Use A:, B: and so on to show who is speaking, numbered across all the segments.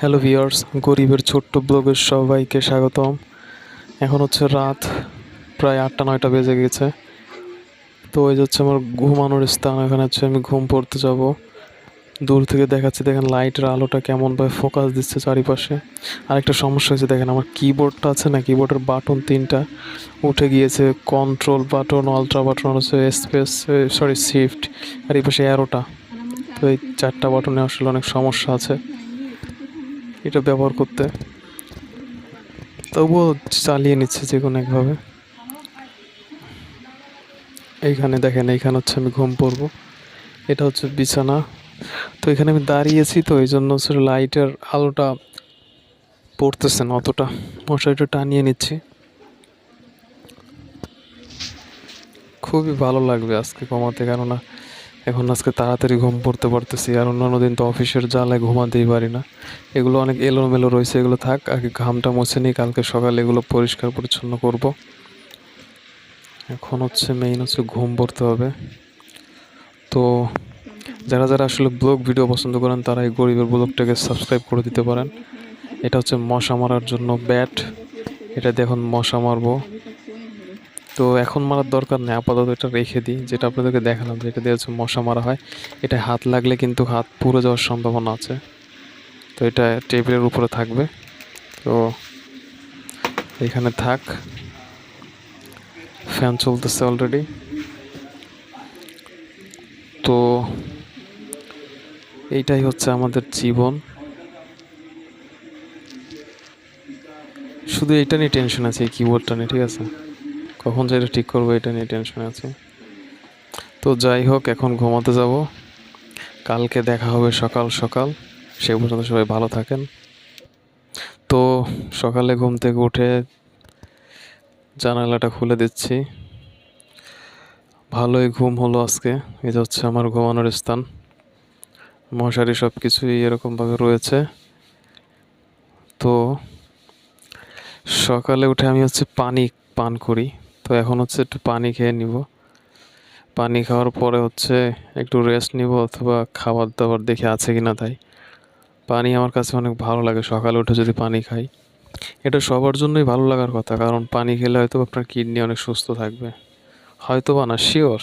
A: Hello viewers গরিবের ছোট্ট ব্লগের সবাইকে স্বাগতম। এখন হচ্ছে রাত প্রায় আটটা, নয়টা বেজে গেছে। তো এই হচ্ছে আমার ঘুমানোর স্থান, এখানে হচ্ছে আমি ঘুম পড়তে যাব। দূর থেকে দেখাচ্ছি, দেখেন লাইটের আলোটা কেমনভাবে ফোকাস দিচ্ছে চারিপাশে। আরেকটা সমস্যা হয়েছে, দেখেন আমার কিবোর্ডটা আছে না কিবোর্ডের বাটন তিনটা উঠে গিয়েছে। কন্ট্রোল বাটন আলট্রা বাটন হচ্ছে স্পেস সরি শিফট আর এই পাশে অ্যারোটা তো এই চারটা বাটনে আসলে অনেক সমস্যা আছে। এটা ব্যবহার করতে। তবুও চালিয়ে নিচ্ছে যে কোনো একভাবে। এইখানে দেখেন, এইখানে হচ্ছে আমি ঘুম পড়ব। এটা হচ্ছে বিছানা। তো এখানে আমি দাঁড়িয়েছি তো এই জন্য হচ্ছে লাইটের আলোটা পড়তেছে না অতটা। মশারিটা টানিয়ে নিচ্ছি। খুবই ভালো লাগবে আজকে কমাতে কেননা এখন আজকে তাড়াতাড়ি ঘুম পড়তে পারতেছি, আর অন্যান্য দিন তো অফিসের জ্বালায় ঘুমাতেই পারি না। এগুলো অনেক এলোমেলো রয়েছে, এগুলো থাক, আগে ঘামটা মুছে নিই, কালকে সকালে এগুলো পরিষ্কার পরিচ্ছন্ন করব। এখন হচ্ছে মেইন হচ্ছে ঘুম পড়তে হবে। তো যারা যারা আসলে ব্লগ ভিডিও পছন্দ করেন, তারা এই গরিবের ব্লগটাকে সাবস্ক্রাইব করে দিতে পারেন। এটা হচ্ছে মশা মারার জন্য ব্যাট এটা দেখুন মশা মারবো। তো এখন মারার দরকার নেই। আপাতত এটা রেখে দিই, যেটা আপনাদেরকে দেখালাম যেটা দিয়ে হচ্ছে মশা মারা হয়। এটা হাত লাগলে কিন্তু হাত পুড়ে যাওয়ার সম্ভাবনা আছে। তো এটা টেবিলের উপরে থাকবে। তো এখানে থাক। ফ্যান চলতেছে অলরেডি তো এইটাই হচ্ছে আমাদের জীবন। শুধু এইটা নিয়ে টেনশন আছে, এই কিবোর্ডটা নিয়ে, ঠিক আছে? কখন যে এটা ঠিক করব এটা নিয়ে টেনশন আছে। তো যাই হোক, এখন ঘুমাতে যাব। কালকে দেখা হবে সকাল সকাল। সে পর্যন্ত সবাই ভালো থাকেন। তো সকালে ঘুম থেকে উঠে জানালাটা খুলে দিচ্ছি। ভালোই ঘুম হলো আজকে। যে হচ্ছে আমার ঘুমানোর স্থান। মশারি সব কিছুই এরকমভাবে রয়েছে। তো সকালে উঠে আমি হচ্ছে পানি পান করি। তো এখন হচ্ছে একটু পানি খেয়ে নিব। পানি খাওয়ার পরে হচ্ছে একটু রেস্ট নিব অথবা খাবার দাবার দেখে আছে কি না তাই। পানি আমার কাছে অনেক ভালো লাগে, সকালে উঠে যদি পানি খাই। এটা সবার জন্যই ভালো লাগার কথা, কারণ পানি খেলে হয়তো আপনার কিডনি অনেক সুস্থ থাকবে। হয়তো বা না শিওর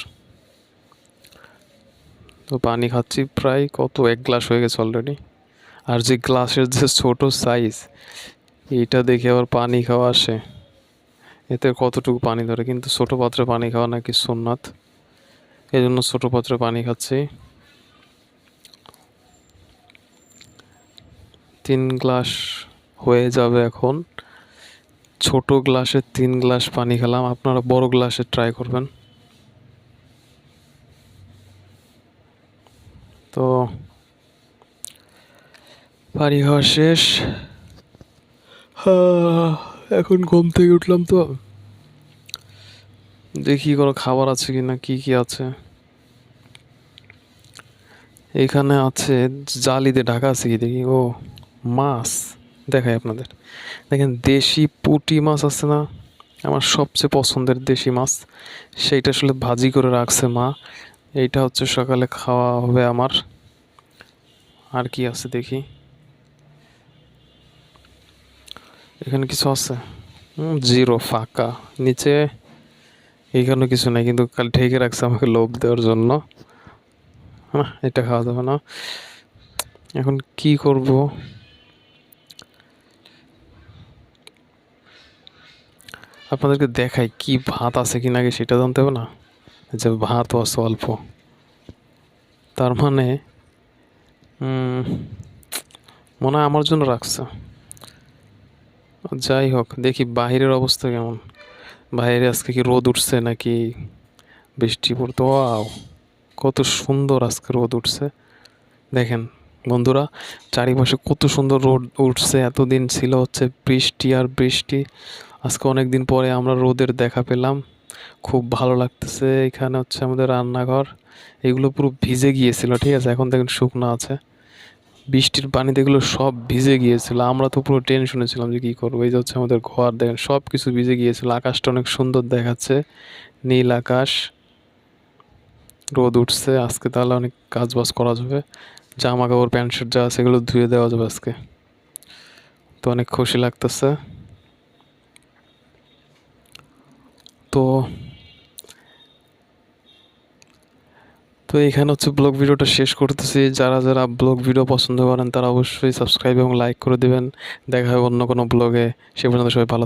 A: তো পানি খাচ্ছি প্রায় কত, এক গ্লাস হয়ে গেছে অলরেডি আর যে গ্লাসের যে ছোট সাইজ এটা দেখে আবার পানি খাওয়া আসে। এতে কতটুকু পানি ধরে? কিন্তু ছোট পাত্রে পানি খাওয়া নাকি সোননাথ এই জন্য ছোট পাত্রে পানি খাচ্ছি। তিন গ্লাস হয়ে যাবে এখন। ছোট গ্লাসে তিন গ্লাস পানি খেলাম। আপনারা বড় গ্লাসে ট্রাই করবেন। তো পানি খাওয়া শেষ। এখন ঘুম থেকে উঠলাম তো। দেখি কোনো খাবার আছে কি না কি কি আছে। এখানে আছে জালিতে ঢাকা আছে কি দেখি? ও, মাছ। দেখাই আপনাদের। দেখেন, দেশি পুঁটি মাছ আছে না? আমার সবচেয়ে পছন্দের দেশি মাছ। সেইটা আসলে ভাজি করে রাখছে মা। এইটা হচ্ছে সকালে খাওয়া হবে আমার। আর কি আছে দেখি? এখানে কিছু আছে? জিরো, ফাঁকা। নিচে এইখানে কিছু নাই, কিন্তু কাল ঢেকে রাখছে আমাকে লোভ দেওয়ার জন্য। না, এটা খাওয়া যাবে না। এখন কি করব? আপনাদেরকে দেখাই কি ভাত আছে কি নাকি সেটা জানতে হবে না? যে ভাত আছে অল্প। তার মানে মনে হয় আমার জন্য রাখছে। যাই হোক, দেখি বাহিরের অবস্থা কেমন। বাইরে আজকে কি রোদ উঠছে নাকি বৃষ্টি পড়তো? আও কত সুন্দর আজকে রোদ উঠছে। দেখেন বন্ধুরা, চারিপাশে কত সুন্দর রোদ উঠছে। এতদিন ছিল হচ্ছে বৃষ্টি আর বৃষ্টি। আজকে অনেক দিন পরে আমরা রোদের দেখা পেলাম। খুব ভালো লাগতেছে, এখানে হচ্ছে আমাদের রান্নাঘর। এগুলো পুরো ভিজে গিয়েছিল, ঠিক আছে? এখন দেখেন শুকনো আছে। বৃষ্টির পানিতে এগুলো সব ভিজে গিয়েছিল। আমরা তো পুরো টেনশনে ছিলাম যে কী করব? এই যে হচ্ছে আমাদের ঘর, দেখেন সব কিছু ভিজে গিয়েছিল। আকাশটা অনেক সুন্দর দেখাচ্ছে। নীল আকাশ। রোদ উঠছে। আজকে তাহলে অনেক কাজ বাজ করা যাবে। জামা কাপড় প্যান্ট শার্ট যা আছে এগুলো ধুয়ে দেওয়া যাবে আজকে। তো অনেক খুশি লাগতেছে। তো তো এখানে হচ্ছে ব্লগ ভিডিওটা শেষ করতেছি। যারা যারা ব্লগ ভিডিও পছন্দ করেন, তারা অবশ্যই সাবস্ক্রাইব এবং লাইক করে দেবেন। দেখা হবে অন্য কোনো ব্লগে সে পর্যন্ত সবাই ভালো।